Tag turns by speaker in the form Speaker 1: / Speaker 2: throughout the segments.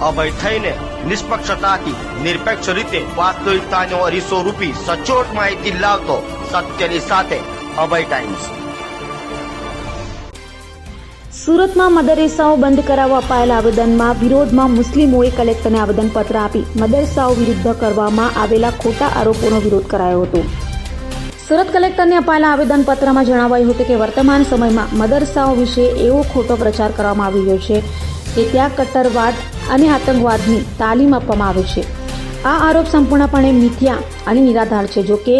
Speaker 1: અભય થઈને નિષ્પક્ષતાથી નિરપેક્ષ રીતે વાસ્તવિકતાનો અરીસો રૂપી સચોટ માહિતી લાવતો સત્યની સાથે અભય ટાઈમ્સ.
Speaker 2: સુરતમાં મદરેસાઓ બંધ કરાવવા અપાયેલા આવેદનમાં વિરોધમાં મુસ્લિમોએ કલેક્ટરને આવેદનપત્ર આપી મદરસાઓ વિરુદ્ધ કરવામાં આવેલા ખોટા આરોપોનો વિરોધ કરાયો હતો. સુરત કલેક્ટરને અપાયેલા આવેદનપત્રમાં જણાવાયું હતું કે વર્તમાન સમયમાં મદરસાઓ વિશે એવો ખોટો પ્રચાર કરવામાં આવી રહ્યો છે કે ત્યાં કટ્ટરવાદ અને આતંકવાદની તાલીમ આપવામાં આવે છે. આ આરોપ સંપૂર્ણપણે મિથ્યા અને નિરાધાર છે જો કે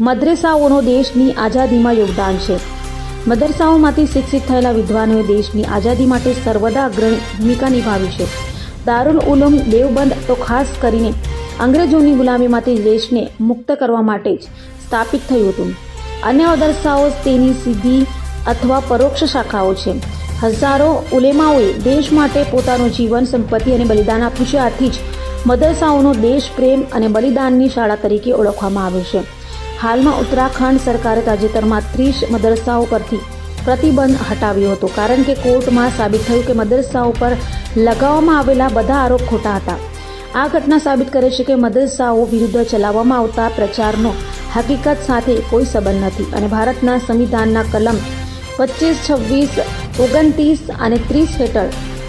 Speaker 2: મદ્રેસાઓનો દેશની આઝાદીમાં યોગદાન છે. મદરસાઓમાંથી શિક્ષિત થયેલા વિદ્વાનોએ દેશની આઝાદી માટે સર્વદા અગ્રણી ભૂમિકા નિભાવી છે. દારૂલ ઉલમ દેવબંધ તો ખાસ કરીને અંગ્રેજોની ગુલામીમાંથી દેશને મુક્ત કરવા માટે જ સ્થાપિત થયું હતું. અન્ય મદરસાઓ તેની સીધી અથવા પરોક્ષ શાખાઓ છે. હજારો ઉલેમાઓએ દેશ માટે પોતાનું જીવન, સંપત્તિ અને બલિદાન આપ્યું છે. આથી જ મદરસાઓનો દેશ પ્રેમ અને બલિદાનની શાળા તરીકે ઓળખવામાં આવે છે. હાલમાં ઉત્તરાખંડ સરકારે તાજેતરમાં ત્રીસ મદરસાઓ પરથી પ્રતિબંધ હટાવ્યો હતો. કારણ કે કોર્ટમાં સાબિત થયું કે મદરસાઓ પર લગાવવામાં આવેલા બધા આરોપ ખોટા હતા. આ ઘટના સાબિત કરે છે કે મદરસાઓ વિરુદ્ધ ચલાવવામાં આવતા પ્રચારનો હકીકત સાથે કોઈ સંબંધ નથી અને ભારતના સંવિધાનના કલમ પચીસ છવ્વીસ ઓગણત્રીસ અને ત્રીસ હેઠળ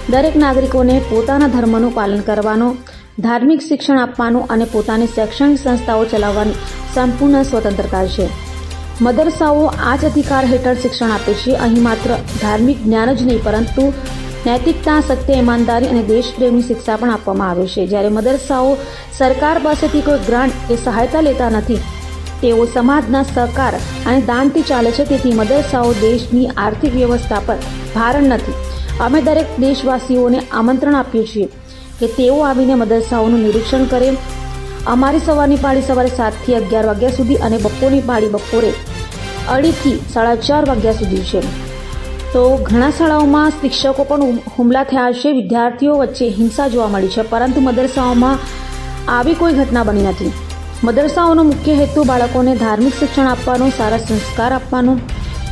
Speaker 2: દરેક નાગરિકોને પોતાના ધર્મનું પાલન કરવાનો, ધાર્મિક શિક્ષણ આપવાનું અને પોતાની શૈક્ષણિક સંસ્થાઓ ચલાવવાની સંપૂર્ણ સ્વતંત્રતા છે. મદરસાઓ આ જ અધિકાર હેઠળ શિક્ષણ આપે છે. અહીં માત્ર ધાર્મિક જ્ઞાન જ નહીં, પરંતુ નૈતિકતા, સત્ય, ઈમાનદારી અને દેશપ્રેમની શિક્ષા પણ આપવામાં આવે છે. જ્યારે મદરસાઓ સરકાર પાસેથી કોઈ ગ્રાન્ટ કે સહાયતા લેતા નથી તેઓ સમાજના સહકાર અને દાનથી ચાલે છે તેથી મદરસાઓ દેશની આર્થિક વ્યવસ્થા પર ભારણ નથી. અમે દરેક દેશવાસીઓને આમંત્રણ આપીએ છીએ કે તેઓ આવીને મદરસાઓનું નિરીક્ષણ કરે. અમારી સવારની પાળી સવારે સાતથી અગિયાર વાગ્યા સુધી અને બપોરની પાળી બપોરે અઢીથી સાડા ચાર વાગ્યા સુધી છે. તો ઘણા શાળાઓમાં શિક્ષકો પણ હુમલા થયા છે વિદ્યાર્થીઓ વચ્ચે હિંસા જોવા મળી છે, પરંતુ મદરસાઓમાં આવી કોઈ ઘટના બની નથી. મદરસાઓનો મુખ્ય હેતુ બાળકોને ધાર્મિક શિક્ષણ આપવાનો, સારા સંસ્કાર આપવાનો,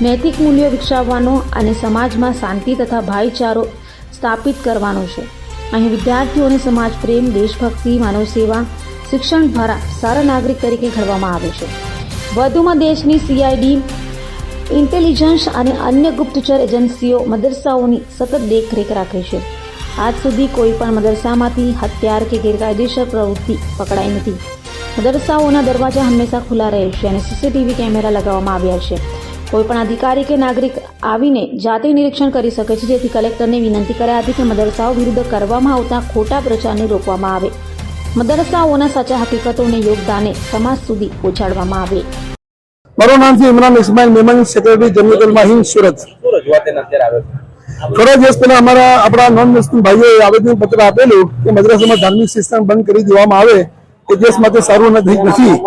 Speaker 2: નૈતિક મૂલ્યો વિકસાવવાનો અને સમાજમાં શાંતિ તથા ભાઈચારો સ્થાપિત કરવાનો છે. અહીં વિદ્યાર્થીઓને સમાજ પ્રેમ, દેશભક્તિ, માનવ સેવા, શિક્ષણ દ્વારા સારા નાગરિક તરીકે ઘડવામાં આવે છે. વધુમાં દેશની સીઆઈડી ઇન્ટેલિજન્સ અને અન્ય ગુપ્તચર એજન્સીઓ મદરસાઓની સતત દેખરેખ રાખે છે. આજ સુધી કોઈ પણ મદરસામાંથી હથિયાર કે ગેરકાયદેસર પ્રવૃત્તિ પકડાઈ નથી. મદરસાઓના દરવાજા હંમેશા ખુલ્લા રહે છે અને સીસીટીવી કેમેરા લગાવવામાં આવ્યા છે. કોઈ પણ અધિકારી કે નાગરિક આવીને જાતે નિરીક્ષણ કરી શકે છે જેથી કલેક્ટરને વિનંતી કર્યા હતી કે મદરસાઓ વિરુદ્ધ કરવામાં આવતા ખોટા પ્રચારને રોકવામાં આવે. મદરસાઓના સાચા હકીકતોને યોગદાને સમાજ સુધી પહોંચાડવામાં આવે.
Speaker 3: મારું નામ છે ઇમરાન ઇસ્માઇલ મેમન સેક્રેટરી જમિયતુલ માહિન સુરત. થોડા દિવસ પહેલા અમારા આપણા નોન મુસ્લિમ ભાઈઓએ આવેદન પત્ર આપેલું કે મદ્રાસામાં ધાર્મિક શિક્ષણ બંધ કરી દેવામાં આવે. એ દેશ માટે સારું નથી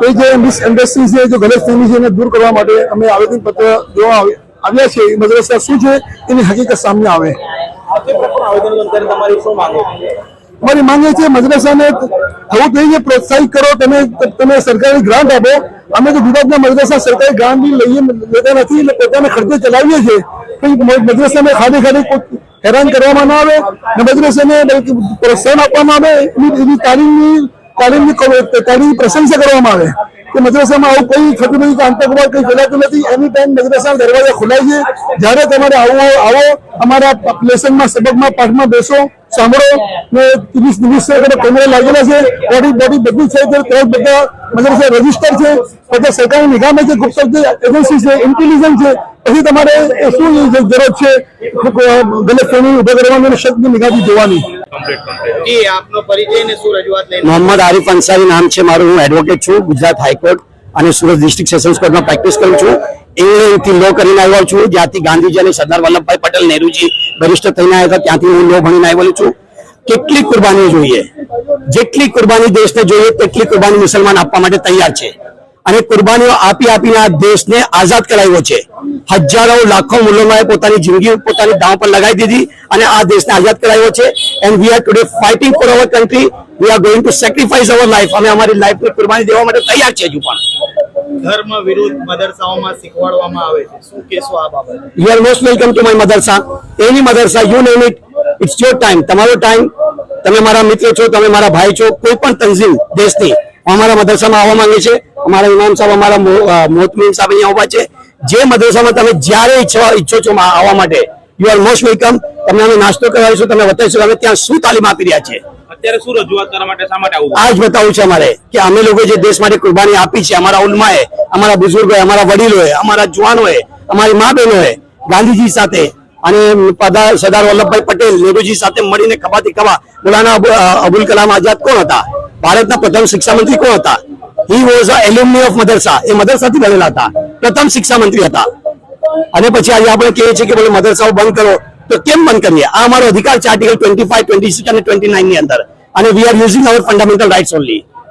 Speaker 3: તો જે મિસઅન્ડરસ્ટેન્ડિંગ છે જો ગલતફહેમી છે એને દૂર કરવા માટે અમે આવેદનપત્ર પત્ર આવ્યા છે એ મદ્રસા શું છે? એની હકીકત સામે આવે. અમારી માંગે છે? મદ્રસાને થવું જોઈએ પ્રોત્સાહિત કરો તમે તમે સરકારી ગ્રાન્ટ આપો. અમે તો ગુજરાતના મદ્રસા સરકારી ગ્રાન્ટ બી લઈએ લેતા નથી એટલે પોતાના ખર્ચે ચલાવીએ છીએ. મદ્રસાને ખાલી ખાલી કોઈ હેરાન કરવામાં ના આવે ને મદ્રસાને પ્રોત્સાહન આપવામાં આવે. એની એની તાલીમની તાલીમની ક- તાલીમની પ્રશંસા કરવામાં આવે. કે મદ્રાસામાં આવું કોઈ થતું નથી કે આતંકવાદ કંઈ ફેલાતું નથી. એની ટાઈમ મદ્રાસાના દરવાજા ખુલાય છે. જ્યારે તમારે આવો આવો અમારા લેસનમાં, સબકમાં, પાઠમાં બેસો, સાંભળો. ને ત્રીસ ત્રીસ કેમેરા લાગેલા છે. બોડી બોડી બધું છે. તે ત્યાં બધા મદ્રાસા રજિસ્ટર છે. બધા સરકારી નિગામે છે ગુપ્ત એજન્સી છે ઇન્ટેલિજન્સ છે. પછી તમારે શું જરૂર છે? ગલત ફેમી ઊભા કરવાની અને શબ્દ નિગાહથી જોવાની.
Speaker 4: મોહમ્મદ આરીફ અંસારી નામ છે મારું હું એડવોકેટ છું ગુજરાત હાઈકોર્ટ અને સુરત ડિસ્ટ્રિક્ટ સેશન્સ કોર્ટમાં પ્રેક્ટિસ કરું છું. ઇંગ્લેન્ડથી લો કરીને આવ્યો છું જ્યાંથી ગાંધીજી અને સરદાર વલ્લભભાઈ પટેલ નહેરુજી બેરિસ્ટર થઈને આવ્યા હતા ત્યાંથી હું લો ભણીને આવેલો છું. કેટલી કુરબાની જોઈએ. જેટલી કુરબાની દેશને જોઈએ તેટલી કુરબાની મુસલમાન આપવા માટે તૈયાર છે. અને કુરબાનીઓ આપી આપીને આ દેશને આઝાદ કરાવ્યો છે. હજારો લાખો મુલમાએ પોતાની જિંદગી પોતાની દાવ પર લગાવી દીધી અને આ દેશને આઝાદ કરાવ્યો છે. And we are today fighting for our country we are going to sacrifice our life અમે અમારી લાઈફની કુરબાની દેવા માટે તૈયાર છે હજુ પણ.
Speaker 5: ધર્મ વિરુદ્ધ મદરસાઓમાં શીખવાડવામાં આવે છે. શું કહેશો આ બાબતે?
Speaker 4: You are most welcome to my madrasa any madrasa you name it it's your time તમારો ટાઈમ તમે મારા મિત્ર છો તમે મારા ભાઈ છો કોઈ પણ તંઝીમ દેશની. અમારા મદરસામાં આવવા માંગે છે. અમારા ઇમામ સાહેબ અમારા મોતમીન સાહેબ અહીંયા ઊભા છે. જે મદરસામાં તમે જ્યારે ઈચ્છો ઈચ્છો છો આવવા માટે યુ આર મોસ્ટ વેલકમ તમને અમે નાસ્તો કરાવીશું તમે બતાવીશું અમે ત્યાં શું તાલીમ આપી રહ્યા છે
Speaker 5: અત્યારે શું રજૂઆત કરવા માટે શા માટે આવું
Speaker 4: આ જ છે અમારે કે અમે લોકો જે દેશ માટે કુરબાની આપી છે અમારા ઉલમાએ અમારા બુઝુર્ગોએ અમારા વડીલોએ અમારા જવાનોએ અમારી મા બહેનોએ ગાંધીજી સાથે અને સરદાર વલ્લભભાઈ પટેલ નેહરુજી સાથે મળીને ખભાથી ખભા મૌલાના અબુલ કલામ આઝાદ કોણ હતા? ભારતના પ્રથમ શિક્ષા મંત્રી કોણ હતા? He was a alumni of madrasa. એ મદરસાથી બનેલા હતા. પ્રથમ શિક્ષા મંત્રી હતા. અને પછી આજે આપણે કહીએ છીએ કે બોલે, મદરસાઓ બંધ કરો. તો કેમ બંધ કરીએ? આ અમારો અધિકાર છે article twenty five twenty six અને ટ્વેન્ટી નાઇનની અંદર. અને we are using our fundamental rights only